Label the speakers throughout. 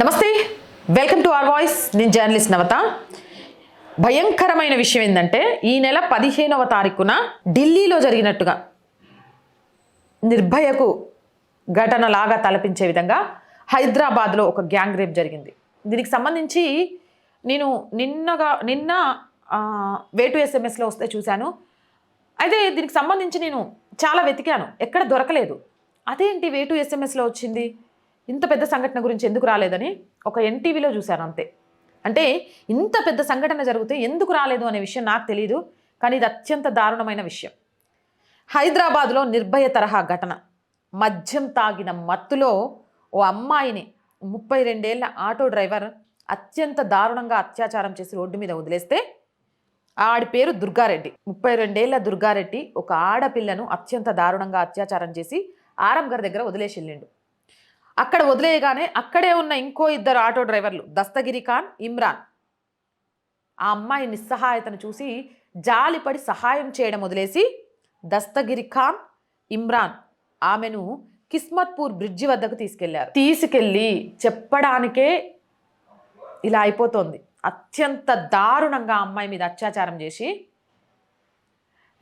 Speaker 1: నమస్తే welcome to our voice నేను journalist Navata. భయంకరమైన విషయం ఏంటంటే ఈ నెల పదిహేనవ తారీఖున ఢిల్లీలో జరిగినట్టుగా నిర్భయకు ఘటనలాగా తలపించే విధంగా హైదరాబాద్లో ఒక గ్యాంగ్ రేప్ జరిగింది. దీనికి సంబంధించి నేను నిన్నగా నిన్న వేటు ఎస్ఎంఎస్లో వస్తే చూశాను. అయితే దీనికి సంబంధించి నేను చాలా వెతికాను. ఎక్కడ దొరకలేదు. అదేంటి వేటు ఎస్ఎంఎస్లో వచ్చింది? ఇంత పెద్ద సంఘటన గురించి ఎందుకు రాలేదని ఒక ఎన్టీవీలో చూశాను అంతే. అంటే ఇంత పెద్ద సంఘటన జరిగితే ఎందుకు రాలేదు అనే విషయం నాకు తెలియదు కానీ ఇది అత్యంత దారుణమైన విషయం. హైదరాబాద్లో నిర్భయ తరహా ఘటన. మద్యం తాగిన మత్తులో ఓ అమ్మాయిని ముప్పై రెండేళ్ళ ఆటో డ్రైవర్ అత్యంత దారుణంగా అత్యాచారం చేసి రోడ్డు మీద వదిలేస్తే ఆడి పేరు దుర్గారెడ్డి. ముప్పై రెండేళ్ళ దుర్గారెడ్డి ఒక ఆడపిల్లను అత్యంత దారుణంగా అత్యాచారం చేసి ఆరం గారి దగ్గర వదిలేసి వెళ్ళిండు. అక్కడ వదిలేయగానే అక్కడే ఉన్న ఇంకో ఇద్దరు ఆటో డ్రైవర్లు దస్తగిరి ఖాన్ ఇమ్రాన్. ఆ అమ్మాయి నిస్సహాయతను చూసి జాలిపడి సహాయం చేయడం వదిలేసి దస్తగిరి ఖాన్ ఇమ్రాన్ ఆమెను కిస్మత్పూర్ బ్రిడ్జి వద్దకు తీసుకెళ్ళారు. తీసుకెళ్ళి చెప్పడానికే ఇలా అయిపోతుంది. అత్యంత దారుణంగా అమ్మాయి మీద అత్యాచారం చేసి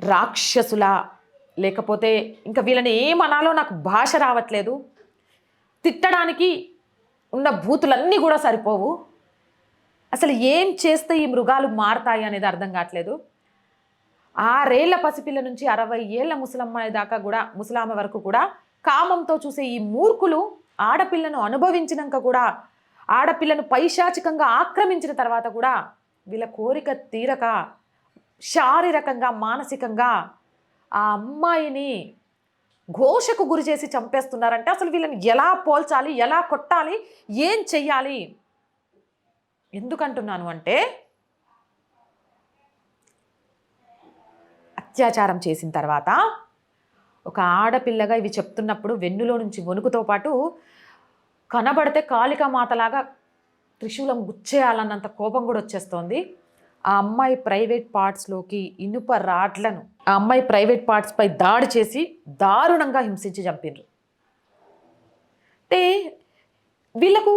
Speaker 1: రాక్షసులా లేకపోతే ఇంకా వీళ్ళని ఏమనాలో నాకు భాష రావట్లేదు. తిట్టడానికి ఉన్న భూతులన్నీ కూడా సరిపోవు. అసలు ఏం చేస్తే ఈ మృగాలు మారతాయి అనేది అర్థం కావట్లేదు. ఆరేళ్ళ పసిపిల్ల నుంచి అరవై ఏళ్ళ ముసలమ్మ దాకా కూడా ముసలామ వరకు కూడా కామంతో చూసే ఈ మూర్ఖులు ఆడపిల్లను అనుభవించినాక కూడా ఆడపిల్లను పైశాచికంగా ఆక్రమించిన తర్వాత కూడా వీళ్ళ కోరిక తీరక శారీరకంగా మానసికంగా ఆ అమ్మాయిని ఘోషకు గురి చేసి చంపేస్తున్నారంటే అసలు వీళ్ళని ఎలా పోల్చాలి ఎలా కొట్టాలి ఏం చెయ్యాలి? ఎందుకంటున్నాను అంటే అత్యాచారం చేసిన తర్వాత ఒక ఆడపిల్లగా ఇవి చెప్తున్నప్పుడు వెన్నులో నుంచి వణుకుతో పాటు కనబడితే కాళికా మాతలాగా త్రిశూలం గుచ్చేయాలన్నంత కోపం కూడా వచ్చేస్తోంది. ఆ అమ్మాయి ప్రైవేట్ పార్ట్స్లోకి ఇనుప రాడ్లను ఆ అమ్మాయి ప్రైవేట్ పార్ట్స్పై దాడి చేసి దారుణంగా హింసించి చంపిండ్రు అంటే వీళ్ళకు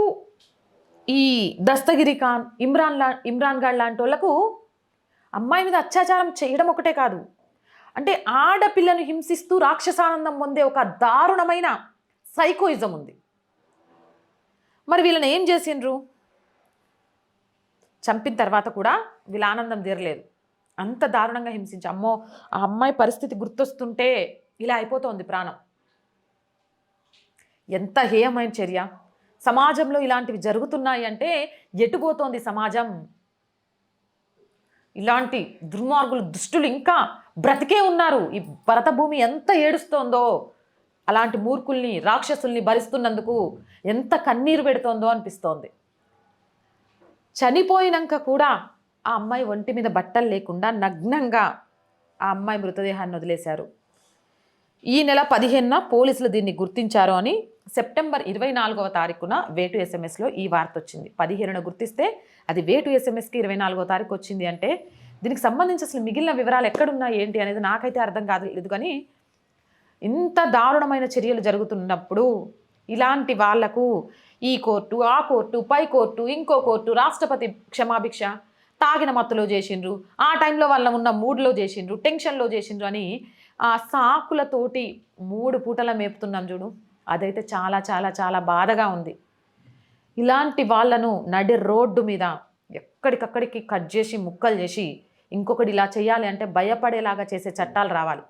Speaker 1: ఈ దస్తగిరి ఖాన్ ఇమ్రాన్ లా ఇమ్రాన్ గాడ్ లాంటి వాళ్ళకు అమ్మాయి మీద అత్యాచారం చేయడం ఒకటే కాదు. అంటే ఆడపిల్లను హింసిస్తూ రాక్షసానందం పొందే ఒక దారుణమైన సైకోయిజం ఉంది. మరి వీళ్ళని ఏం చేసిండ్రు? చంపిన తర్వాత కూడా వీళ్ళ ఆనందం తీరలేదు. అంత దారుణంగా హింసించి అమ్మో ఆ అమ్మాయి పరిస్థితి గుర్తొస్తుంటే ఇలా అయిపోతోంది ప్రాణం. ఎంత హేయమైన చర్య. సమాజంలో ఇలాంటివి జరుగుతున్నాయి అంటే ఎటుపోతోంది సమాజం? ఇలాంటి దుర్మార్గులు దుష్టులు ఇంకా బ్రతికే ఉన్నారు. ఈ భరత భూమి ఎంత ఏడుస్తోందో అలాంటి మూర్ఖుల్ని రాక్షసుల్ని భరిస్తున్నందుకు ఎంత కన్నీరు పెడుతోందో అనిపిస్తోంది. చనిపోయినాక కూడా ఆ అమ్మాయి ఒంటి మీద బట్టలు లేకుండా నగ్నంగా ఆ అమ్మాయి మృతదేహాన్ని వదిలేశారు. ఈ నెల పదిహేనున పోలీసులు దీన్ని గుర్తించారు అని సెప్టెంబర్ ఇరవై నాలుగవ తారీఖున వేటు ఎస్ఎంఎస్లో ఈ వార్త వచ్చింది. పదిహేనున గుర్తిస్తే అది వేటు ఎస్ఎంఎస్కి ఇరవై నాలుగవ తారీఖు వచ్చింది అంటే దీనికి సంబంధించి అసలు మిగిలిన వివరాలు ఎక్కడున్నాయి ఏంటి అనేది నాకైతే అర్థం కాలేదు కానీ ఇంత దారుణమైన చర్యలు జరుగుతున్నప్పుడు ఇలాంటి వాళ్ళకు ఈ కోర్టు ఆ కోర్టు పై కోర్టు ఇంకో కోర్టు రాష్ట్రపతి క్షమాభిక్ష తాగిన మత్తులో చేసిండ్రు. ఆ టైంలో వాళ్ళ ఉన్న మూడ్లో చేసిండ్రు టెన్షన్లో చేసిండ్రు అని ఆ సాకులతోటి మూడు పూటల మేపుతున్నాం చూడు. అదైతే చాలా చాలా చాలా బాధగా ఉంది. ఇలాంటి వాళ్ళను నడి రోడ్డు మీద ఎక్కడికక్కడికి కట్ చేసి ముక్కలు చేసి ఇంకొకటి ఇలా చేయాలి అంటే భయపడేలాగా చేసే చట్టాలు రావాలి.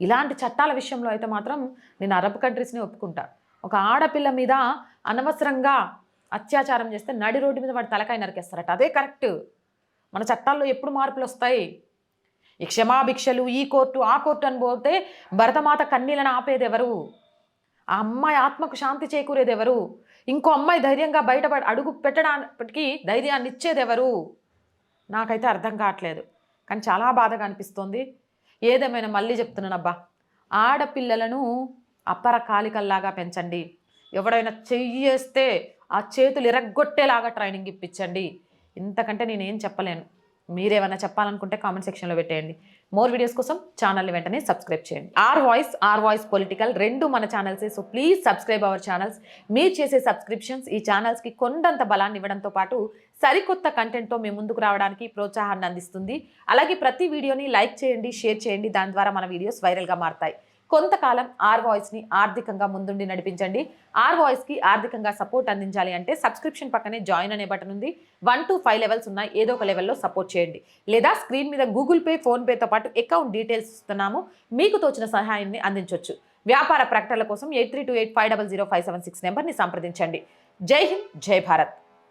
Speaker 1: ఇలాంటి చట్టాల విషయంలో అయితే మాత్రం నేను అరబ్ కంట్రీస్ని ఒప్పుకుంటా. ఒక ఆడపిల్ల మీద అనవసరంగా అత్యాచారం చేస్తే నడి రోడ్డు మీద వాడు తలకాయ నరికేస్తారట. అదే కరెక్ట్. మన చట్టాల్లో ఎప్పుడు మార్పులు వస్తాయి? ఈ క్షమాభిక్షలు ఈ కోర్టు ఆ కోర్టు అని పోతే భరతమాత కన్నీలను ఆపేది ఎవరు? ఆ అమ్మాయి ఆత్మకు శాంతి చేకూరేది ఎవరు? ఇంకో అమ్మాయి ధైర్యంగా బయటపడి అడుగు పెట్టడానికి ధైర్యాన్ని ఇచ్చేది ఎవరు? నాకైతే అర్థం కావట్లేదు. కానీ చాలా బాధగా అనిపిస్తోంది. ఏదేమైనా మళ్ళీ చెప్తున్నానబ్బా. ఆడపిల్లలను అపర కాలికల్లాగా పెంచండి. ఎవడైనా చెయ్యేస్తే ఆ చేతులు ఇరగ్గొట్టేలాగా ట్రైనింగ్ ఇప్పించండి. ఇంతకంటే నేనేం చెప్పలేను. మీరేమైనా చెప్పాలనుకుంటే కామెంట్ సెక్షన్లో పెట్టేయండి. మోర్ వీడియోస్ కోసం ఛానల్ని వెంటనే సబ్స్క్రైబ్ చేయండి. R voice R voice political రెండు మన ఛానల్సే so please subscribe our channels మీరు చేసే సబ్స్క్రిప్షన్స్ ఈ ఛానల్స్కి కొండంత బలాన్ని ఇవ్వడంతో పాటు సరికొత్త కంటెంట్తో మీ ముందుకు రావడానికి ప్రోత్సాహాన్ని అందిస్తుంది. అలాగే ప్రతి వీడియోని లైక్ చేయండి షేర్ చేయండి. దాని ద్వారా మన వీడియోస్ వైరల్గా మారతాయి. కొంతకాలం ఆర్ వాయిస్ని ఆర్థికంగా ముందుండి నడిపించండి. ఆర్ వాయిస్కి ఆర్థికంగా సపోర్ట్ అందించాలి అంటే సబ్స్క్రిప్షన్ పక్కనే జాయిన్ అనే బటన్ ఉంది. వన్ టు ఫైవ్ లెవెల్స్ ఉన్నాయి. ఏదో ఒక లెవెల్లో సపోర్ట్ చేయండి. లేదా స్క్రీన్ మీద గూగుల్ పే ఫోన్పేతో పాటు అకౌంట్ డీటెయిల్స్ ఇస్తున్నాము. మీకు తోచిన సహాయాన్ని అందించవచ్చు వ్యాపార ప్రకటనల కోసం eight three two eight five double zero five seven six నెంబర్ని సంప్రదించండి. జై హింద్ జై భారత్.